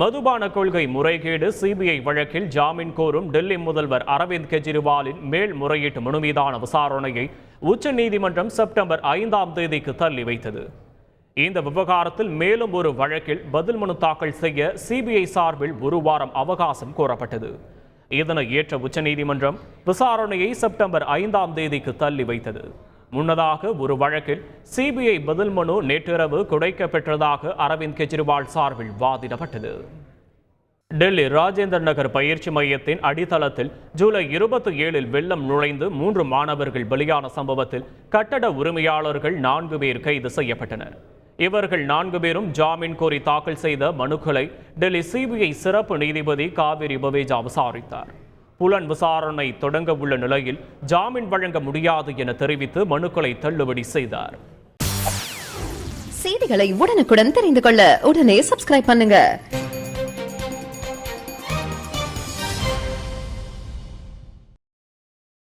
மதுபான கொள்கை முறைகேடு சிபிஐ வழக்கில் ஜாமீன் கோரும் டெல்லி முதல்வர் அரவிந்த் கெஜ்ரிவாலின் மேல்முறையீட்டு மனு மீதான விசாரணையை உச்சநீதிமன்றம் செப்டம்பர் ஐந்தாம் தேதிக்கு தள்ளி வைத்தது. இந்த விவகாரத்தில் மேலும் ஒரு வழக்கில் பதில் மனு தாக்கல் செய்ய சிபிஐ சார்பில் ஒரு வாரம் அவகாசம் கோரப்பட்டது. இதனை ஏற்ற உச்சநீதிமன்றம் விசாரணையை செப்டம்பர் ஐந்தாம் தேதிக்கு தள்ளி வைத்தது. முன்னதாக ஒரு வழக்கில் சிபிஐ பதில் மனு நேற்றிரவு குடைக்கப்பெற்றதாக அரவிந்த் கெஜ்ரிவால் சார்பில் வாதிடப்பட்டது. டெல்லி ராஜேந்திர நகர் பயிற்சி மையத்தின் அடித்தளத்தில் ஜூலை இருபத்தி ஏழில் வெள்ளம் நுழைந்து மூன்று மாணவர்கள் பலியான சம்பவத்தில் கட்டட உரிமையாளர்கள் நான்கு பேர் கைது செய்யப்பட்டனர். இவர்கள் நான்கு பேரும் ஜாமீன் கோரி தாக்கல் செய்த மனுக்களை டெல்லி சிபிஐ சிறப்பு நீதிபதி காவிரி பவேஜா விசாரித்தார். புலன் விசாரணை தொடங்க உள்ள நிலையில் ஜாமீன் வழங்க முடியாது என தெரிவித்து மனுக்களை தள்ளுபடி செய்தார். செய்திகளை உடனுக்குடன் தெரிந்து கொள்ள உடனே சப்ஸ்கிரைப் பண்ணுங்க.